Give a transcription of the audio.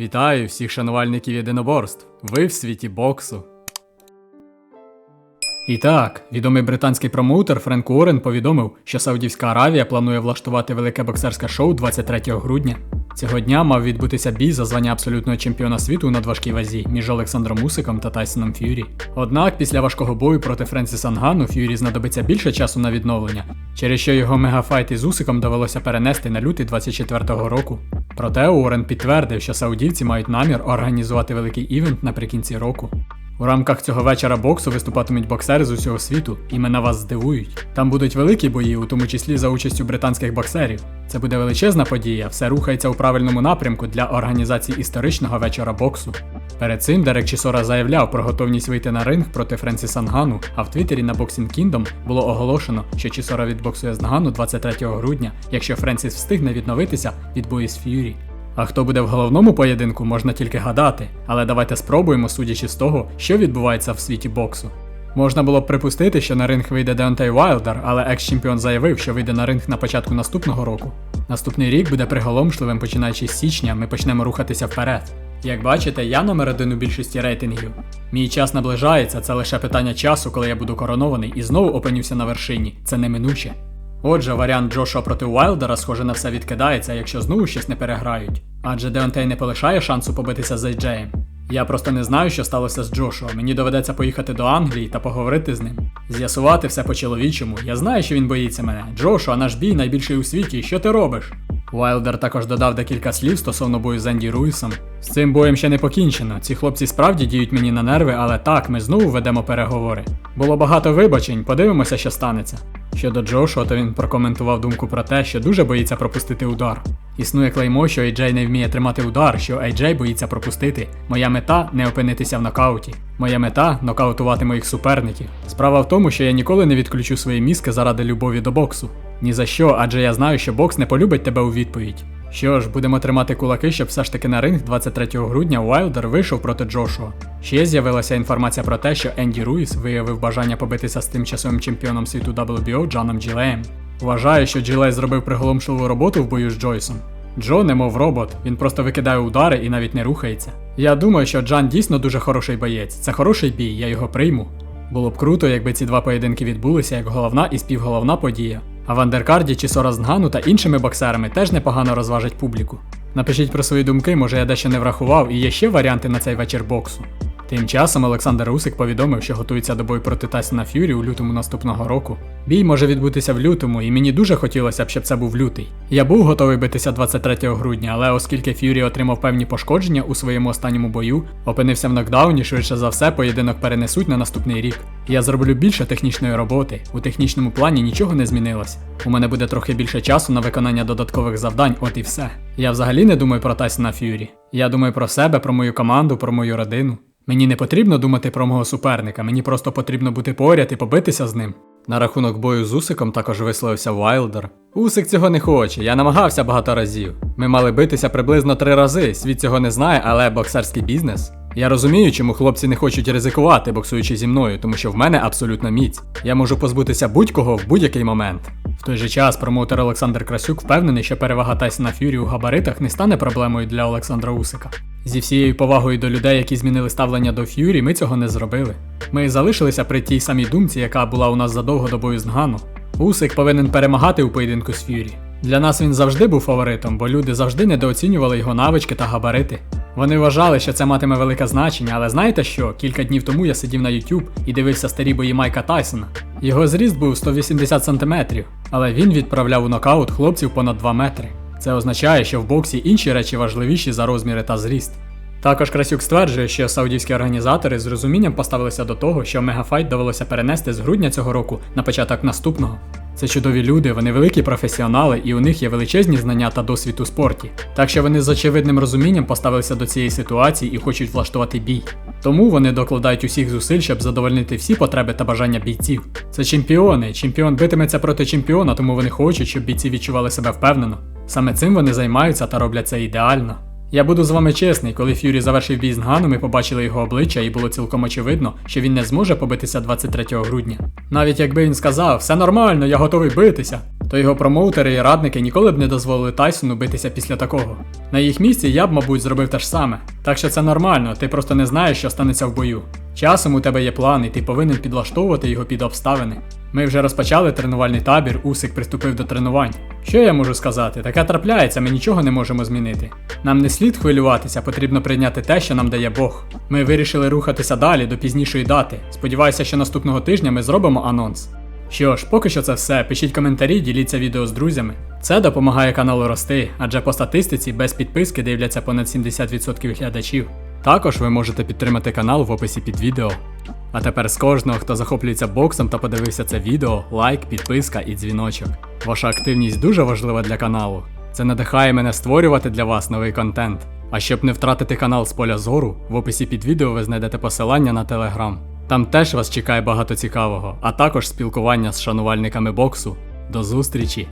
Вітаю всіх шанувальників єдиноборств. Ви в світі боксу. І так, відомий британський промоутер Френк Уоррен повідомив, що Саудівська Аравія планує влаштувати велике боксерське шоу 23 грудня. Цього дня мав відбутися бій за звання абсолютного чемпіона світу у надважкій вазі між Олександром Усиком та Тайсоном Ф'юрі. Однак після важкого бою проти Френсіса Нгану Ф'юрі знадобиться більше часу на відновлення, через що його мегафайт із Усиком довелося перенести на лютий 24-го року. Проте Уоррен підтвердив, що саудівці мають намір організувати великий івент наприкінці року. У рамках цього вечора боксу виступатимуть боксери з усього світу, імена вас здивують. Там будуть великі бої, у тому числі за участю британських боксерів. Це буде величезна подія, все рухається у правильному напрямку для організації історичного вечора боксу. Перед цим Дерек Чісора заявляв про готовність вийти на ринг проти Френсіса Нгану, а в Твіттері на Boxing Kingdom було оголошено, що Чісора відбоксує з Нгану 23 грудня, якщо Френсіс встигне відновитися від бою з Ф'юрі. А хто буде в головному поєдинку, можна тільки гадати, але давайте спробуємо, судячи з того, що відбувається в світі боксу. Можна було б припустити, що на ринг вийде Деонтей Вайлдер, але екс-чемпіон заявив, що вийде на ринг на початку наступного року. Наступний рік буде приголомшливим, починаючи з січня, ми почнемо рухатися вперед. Як бачите, я номер один у більшості рейтингів. Мій час наближається, це лише питання часу, коли я буду коронований і знову опинюся на вершині. Це неминуче. Отже, варіант Джошуа проти Уайлдера, схоже на все відкидається, якщо знову щось не переграють. Адже Деонтей не полишає шансу побитися з Ейджеєм. Я просто не знаю, що сталося з Джошуа. Мені доведеться поїхати до Англії та поговорити з ним. З'ясувати все по-чоловічому. Я знаю, що він боїться мене. Джошуа, наш бій найбільший у світі. Що ти робиш? Уайлдер також додав декілька слів стосовно бою з Енді Руїсом. З цим боєм ще не покінчено. Ці хлопці справді діють мені на нерви, але так, ми знову ведемо переговори. Було багато вибачень, подивимося, що станеться. Щодо Джошуа, то він прокоментував думку про те, що дуже боїться пропустити удар. Існує клеймо, що Ейджей не вміє тримати удар, що Ейджей боїться пропустити. Моя мета не опинитися в нокауті. Моя мета нокаутувати моїх суперників. Справа в тому, що я ніколи не відключу свої мізки заради любові до боксу. Ні за що, адже я знаю, що бокс не полюбить тебе у відповідь. Що ж, будемо тримати кулаки, щоб все ж таки на ринг 23 грудня Уайлдер вийшов проти Джошуа. Ще з'явилася інформація про те, що Енді Руїс виявив бажання побитися з тимчасовим чемпіоном світу WBO Джаном Джилеєм. Вважаю, що Джилей зробив приголомшливу роботу в бою з Джойсом. Джо не мов робот, він просто викидає удари і навіть не рухається. Я думаю, що Джан дійсно дуже хороший боєць. Це хороший бій, я його прийму. Було б круто, якби ці два поєдинки відбулися як головна і співголовна подія. А в андеркарді Чісора з Нгану та іншими боксерами теж непогано розважать публіку. Напишіть про свої думки, може я дещо не врахував і є ще варіанти на цей вечір боксу. Тим часом Олександр Усик повідомив, що готується до бою проти Тайсона Ф'юрі у лютому наступного року. Бій може відбутися в лютому, і мені дуже хотілося б, щоб це був лютий. Я був готовий битися 23 грудня, але оскільки Ф'юрі отримав певні пошкодження у своєму останньому бою, опинився в нокдауні, швидше за все, поєдинок перенесуть на наступний рік. Я зроблю більше технічної роботи. У технічному плані нічого не змінилось. У мене буде трохи більше часу на виконання додаткових завдань, от і все. Я взагалі не думаю про Тайсона Ф'юрі. Я думаю про себе, про мою команду, про мою родину. Мені не потрібно думати про мого суперника, мені просто потрібно бути поряд і побитися з ним. На рахунок бою з Усиком також висловився Вайлдер. Усик цього не хоче, я намагався багато разів. Ми мали битися приблизно три рази. Світ цього не знає, але боксерський бізнес. Я розумію, чому хлопці не хочуть ризикувати, боксуючи зі мною, тому що в мене абсолютно міць. Я можу позбутися будь-кого в будь-який момент. В той же час промоутер Олександр Красюк впевнений, що перевага Тайсона Ф'юрі у габаритах не стане проблемою для Олександра Усика. Зі всією повагою до людей, які змінили ставлення до Ф'юрі, ми цього не зробили. Ми залишилися при тій самій думці, яка була у нас задовго до бою з Нгану. Усик повинен перемагати у поєдинку з Ф'юрі. Для нас він завжди був фаворитом, бо люди завжди недооцінювали його навички та габарити. Вони вважали, що це матиме велике значення, але знаєте що? Кілька днів тому я сидів на YouTube і дивився старі бої Майка Тайсона. Його зріст був 180 см, але він відправляв у нокаут хлопців понад 2 метри. Це означає, що в боксі інші речі важливіші за розміри та зріст. Також Красюк стверджує, що саудівські організатори з розумінням поставилися до того, що мегафайт довелося перенести з грудня цього року на початок наступного. Це чудові люди, вони великі професіонали, і у них є величезні знання та досвід у спорті. Так що вони з очевидним розумінням поставилися до цієї ситуації і хочуть влаштувати бій. Тому вони докладають усіх зусиль, щоб задовольнити всі потреби та бажання бійців. Це чемпіони. Чемпіон битиметься проти чемпіона, тому вони хочуть, щоб бійці відчували себе впевнено. Саме цим вони займаються та роблять це ідеально. Я буду з вами чесний, коли Ф'юрі завершив бій з Нгану, ми побачили його обличчя, і було цілком очевидно, що він не зможе побитися 23 грудня. Навіть якби він сказав, все нормально, я готовий битися, то його промоутери і радники ніколи б не дозволили Тайсону битися після такого. На їх місці я б, мабуть, зробив те ж саме. Так що це нормально, ти просто не знаєш, що станеться в бою. Часом у тебе є план, і ти повинен підлаштовувати його під обставини. Ми вже розпочали тренувальний табір, Усик приступив до тренувань. Що я можу сказати? Таке трапляється, ми нічого не можемо змінити. Нам не слід хвилюватися, потрібно прийняти те, що нам дає Бог. Ми вирішили рухатися далі до пізнішої дати. Сподіваюся, що наступного тижня ми зробимо анонс. Що ж, поки що це все. Пишіть коментарі, діліться відео з друзями. Це допомагає каналу рости, адже по статистиці без підписки дивляться понад 70% глядачів. Також ви можете підтримати канал в описі під відео. А тепер з кожного, хто захоплюється боксом та подивився це відео, лайк, підписка і дзвіночок. Ваша активність дуже важлива для каналу. Це надихає мене створювати для вас новий контент. А щоб не втратити канал з поля зору, в описі під відео ви знайдете посилання на телеграм. Там теж вас чекає багато цікавого, а також спілкування з шанувальниками боксу. До зустрічі!